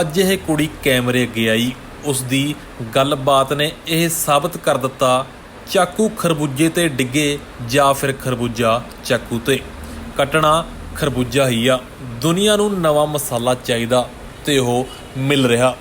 ਅੱਜ ਇਹ ਕੁੜੀ ਕੈਮਰੇ ਅੱਗੇ ਆਈ। ਉਸ ਦੀ ਗੱਲਬਾਤ ਨੇ ਇਹ ਸਾਬਤ ਕਰ ਦਿੱਤਾ, ਚਾਕੂ ਖਰਬੂਜੇ ਤੇ ਡਿੱਗੇ ਜਾਂ ਫਿਰ ਖਰਬੂਜਾ ਚਾਕੂ ਤੇ। ਕੱਟਣਾ ਖਰਬੂਜਾ ਹੀ ਆ। ਦੁਨੀਆ ਨੂੰ ਨਵਾਂ ਮਸਾਲਾ ਚਾਹੀਦਾ ਤੇ ਉਹ ਮਿਲ ਰਿਹਾ।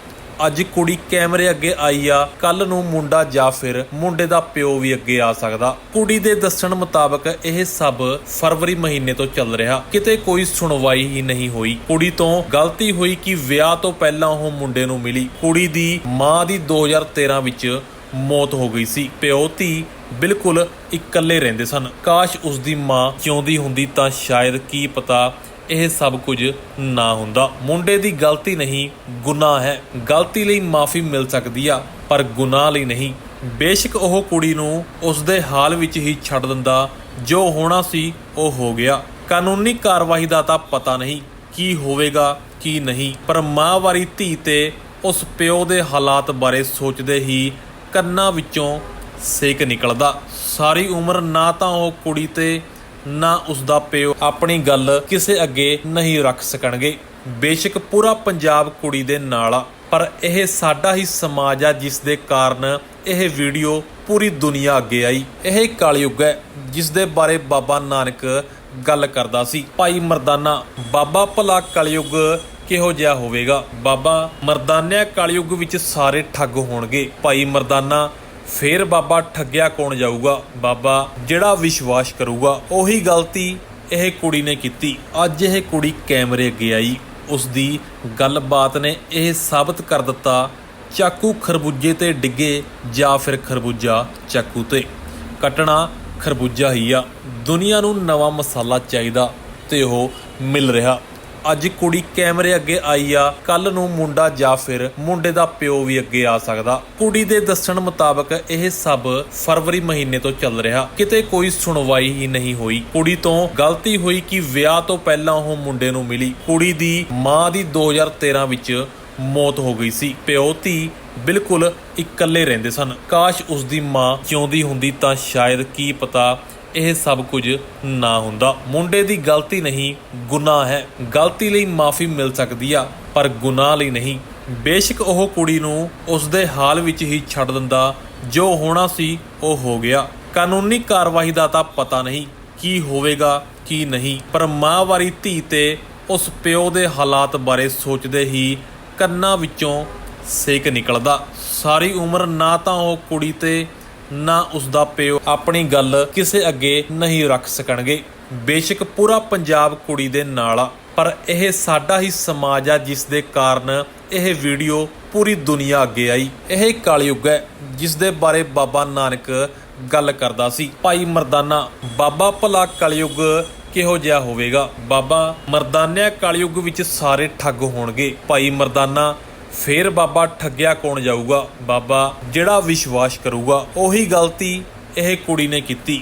ਅੱਜ ਕੁੜੀ ਕੈਮਰੇ ਅੱਗੇ ਆਈ ਆ ਕੱਲ ਨੂੰ ਮੁੰਡਾ ਜਾਂ ਫਿਰ ਮੁੰਡੇ ਦਾ ਪਿਓ ਵੀ ਅੱਗੇ ਆ ਸਕਦਾ। ਕੁੜੀ ਦੇ ਦੱਸਣ ਮੁਤਾਬਕ ਇਹ ਸਭ ਫਰਵਰੀ ਮਹੀਨੇ ਤੋਂ ਚੱਲ ਰਿਹਾ। ਕਿਤੇ ਕੋਈ ਸੁਣਵਾਈ ਹੀ ਨਹੀਂ ਹੋਈ। ਕੁੜੀ ਤੋਂ ਗਲਤੀ ਹੋਈ ਕਿ ਵਿਆਹ ਤੋਂ ਪਹਿਲਾਂ ਉਹ ਮੁੰਡੇ ਨੂੰ ਮਿਲੀ। ਕੁੜੀ ਦੀ ਮਾਂ ਦੀ 2013 ਵਿੱਚ ਮੌਤ ਹੋ ਗਈ ਸੀ। ਪਿਓ, ਧੀ ਬਿਲਕੁਲ ਇਕੱਲੇ ਰਹਿੰਦੇ ਸਨ। ਕਾਸ਼ ਉਸ ਦੀ ਮਾਂ ਜਿਉਂਦੀ ਹੁੰਦੀ ਤਾਂ ਸ਼ਾਇਦ ਕੀ ਪਤਾ ਇਹ ਸਭ ਕੁਝ ਨਾ ਹੁੰਦਾ। ਮੁੰਡੇ ਦੀ ਗਲਤੀ ਨਹੀਂ, ਗੁਨਾਹ ਹੈ। ਗਲਤੀ ਲਈ ਮਾਫੀ ਮਿਲ ਸਕਦੀ ਆ, ਪਰ ਗੁਨਾਹ ਲਈ ਨਹੀਂ। ਬੇਸ਼ੱਕ ਉਹ ਕੁੜੀ ਨੂੰ ਉਸ ਦੇ ਹਾਲ ਵਿੱਚ ਹੀ ਛੱਡ ਦਿੰਦਾ, ਜੋ ਹੋਣਾ ਸੀ ਉਹ ਹੋ ਗਿਆ। ਕਾਨੂੰਨੀ ਕਾਰਵਾਈ ਦਾ ਤਾਂ ਪਤਾ ਨਹੀਂ ਕੀ ਹੋਵੇਗਾ, ਕੀ ਨਹੀਂ। ਪਰ ਮਾਂ ਵਾਰੀ ਧੀ ਤੇ ਉਸ ਪਿਓ ਦੇ ਹਾਲਾਤ ਬਾਰੇ ਸੋਚਦੇ ਹੀ ਕੰਨਾਂ ਵਿੱਚੋਂ ਸੇਕ ਨਿਕਲਦਾ। ਸਾਰੀ ਉਮਰ ਨਾ ਤਾਂ ਉਹ ਕੁੜੀ ਤੇ ਨਾ ਉਸ ਦਾ ਪਿਓ ਆਪਣੀ ਗੱਲ ਕਿਸੇ ਅੱਗੇ ਨਹੀਂ ਰੱਖ ਸਕਣਗੇ। ਬੇਸ਼ੱਕ ਪੂਰਾ ਪੰਜਾਬ ਕੁੜੀ ਦੇ ਨਾਲ ਆ, ਪਰ ਇਹ ਸਾਡਾ ਹੀ ਸਮਾਜ ਆ ਜਿਸ ਦੇ ਕਾਰਨ ਇਹ ਵੀਡੀਓ ਪੂਰੀ ਦੁਨੀਆ ਅੱਗੇ ਆਈ। ਇਹ ਕਲਯੁੱਗ ਹੈ ਜਿਸ ਦੇ ਬਾਰੇ ਬਾਬਾ ਨਾਨਕ ਗੱਲ ਕਰਦਾ ਸੀ। ਭਾਈ ਮਰਦਾਨਾ, ਬਾਬਾ ਭਲਾ ਕਲਯੁੱਗ ਕਿਹੋ ਜਿਹਾ ਹੋਵੇਗਾ? ਬਾਬਾ ਮਰਦਾਨਿਆ ਕਲਯੁੱਗ ਵਿੱਚ ਸਾਰੇ ਠੱਗ ਹੋਣਗੇ। ਭਾਈ ਮਰਦਾਨਾ ਫੇਰ ਬਾਬਾ ਠੱਗਿਆ ਕੌਣ ਜਾਊਗਾ? ਬਾਬਾ ਜਿਹੜਾ ਵਿਸ਼ਵਾਸ ਕਰੂਗਾ, ਉਹੀ ਗਲਤੀ ਇਹ ਕੁੜੀ ਨੇ ਕੀਤੀ। ਅੱਜ ਇਹ ਕੁੜੀ ਕੈਮਰੇ ਅੱਗੇ ਆਈ। ਉਸ ਦੀ ਗੱਲਬਾਤ ਨੇ ਇਹ ਸਾਬਤ ਕਰ ਦਿੱਤਾ, ਚਾਕੂ ਖਰਬੂਜੇ ਤੇ ਡਿੱਗੇ ਜਾਂ ਫਿਰ ਖਰਬੂਜਾ ਚਾਕੂ ਤੇ। ਕੱਟਣਾ ਖਰਬੂਜਾ ਹੀ ਆ। ਦੁਨੀਆ ਨੂੰ ਨਵਾਂ ਮਸਾਲਾ ਚਾਹੀਦਾ ਤੇ ਉਹ ਮਿਲ ਰਿਹਾ। ਅੱਜ ਕੁੜੀ ਕੈਮਰੇ ਅੱਗੇ ਆਈ ਆ ਕੱਲ ਨੂੰ ਮੁੰਡਾ ਜਾਂ ਫਿਰ ਮੁੰਡੇ ਦਾ ਪਿਓ ਵੀ ਅੱਗੇ ਆ ਸਕਦਾ। ਕੁੜੀ ਦੇ ਦੱਸਣ ਮੁਤਾਬਕ ਇਹ ਸਭ ਫਰਵਰੀ ਮਹੀਨੇ ਤੋਂ ਚੱਲ ਰਿਹਾ। ਕਿਤੇ ਕੋਈ ਸੁਣਵਾਈ ਹੀ ਨਹੀਂ ਹੋਈ। ਕੁੜੀ ਤੋਂ ਗਲਤੀ ਹੋਈ ਕਿ ਵਿਆਹ ਤੋਂ ਪਹਿਲਾਂ ਉਹ ਮੁੰਡੇ ਨੂੰ ਮਿਲੀ। ਕੁੜੀ ਦੀ ਮਾਂ ਦੀ 2013 ਵਿੱਚ ਮੌਤ ਹੋ ਗਈ ਸੀ। ਪਿਓ, ਧੀ ਬਿਲਕੁਲ ਇਕੱਲੇ ਰਹਿੰਦੇ ਸਨ। ਕਾਸ਼ ਉਸ ਦੀ ਮਾਂ ਜਿਉਂਦੀ ਹੁੰਦੀ ਤਾਂ ਸ਼ਾਇਦ ਕੀ ਪਤਾ ਇਹ ਸਭ ਕੁਝ ਨਾ ਹੁੰਦਾ। ਮੁੰਡੇ ਦੀ ਗਲਤੀ ਨਹੀਂ, ਗੁਨਾਹ ਹੈ। ਗਲਤੀ ਲਈ ਮਾਫੀ ਮਿਲ ਸਕਦੀ ਆ, ਪਰ ਗੁਨਾਹ ਲਈ ਨਹੀਂ। ਬੇਸ਼ੱਕ ਉਹ ਕੁੜੀ ਨੂੰ ਉਸ ਦੇ ਹਾਲ ਵਿੱਚ ਹੀ ਛੱਡ ਦਿੰਦਾ, ਜੋ ਹੋਣਾ ਸੀ ਉਹ ਹੋ ਗਿਆ। ਕਾਨੂੰਨੀ ਕਾਰਵਾਈ ਦਾ ਤਾਂ ਪਤਾ ਨਹੀਂ ਕੀ ਹੋਵੇਗਾ, ਕੀ ਨਹੀਂ। ਪਰ ਮਾਂ ਵਾਰੀ ਧੀ ਤੇ ਉਸ ਪਿਓ ਦੇ ਹਾਲਾਤ ਬਾਰੇ ਸੋਚਦੇ ਹੀ ਕੰਨਾਂ ਵਿੱਚੋਂ ਸੇਕ ਨਿਕਲਦਾ। ਸਾਰੀ ਉਮਰ ਨਾ ਤਾਂ ਉਹ ਕੁੜੀ ਤੇ ਨਾ ਉਸ ਦਾ ਪਿਓ ਆਪਣੀ ਗੱਲ ਕਿਸੇ ਅੱਗੇ ਨਹੀਂ ਰੱਖ ਸਕਣਗੇ। ਬੇਸ਼ੱਕ ਪੂਰਾ ਪੰਜਾਬ ਕੁੜੀ ਦੇ ਨਾਲ ਆ, ਪਰ ਇਹ ਸਾਡਾ ਹੀ ਸਮਾਜ ਆ ਜਿਸ ਦੇ ਕਾਰਨ ਇਹ ਵੀਡੀਓ ਪੂਰੀ ਦੁਨੀਆ ਅੱਗੇ ਆਈ। ਇਹ ਕਲਯੁੱਗ ਹੈ ਜਿਸ ਦੇ ਬਾਰੇ ਬਾਬਾ ਨਾਨਕ ਗੱਲ ਕਰਦਾ ਸੀ। ਭਾਈ ਮਰਦਾਨਾ, ਬਾਬਾ ਭਲਾ ਕਲਯੁੱਗ ਕਿਹੋ ਜਿਹਾ ਹੋਵੇਗਾ? ਬਾਬਾ ਮਰਦਾਨਿਆ ਕਲਯੁੱਗ ਵਿੱਚ ਸਾਰੇ ਠੱਗ ਹੋਣਗੇ। ਭਾਈ ਮਰਦਾਨਾ ਫੇਰ ਬਾਬਾ ਠੱਗਿਆ ਕੌਣ ਜਾਊਗਾ? ਬਾਬਾ ਜਿਹੜਾ ਵਿਸ਼ਵਾਸ ਕਰੂਗਾ, ਉਹੀ ਗਲਤੀ ਇਹ ਕੁੜੀ ਨੇ ਕੀਤੀ।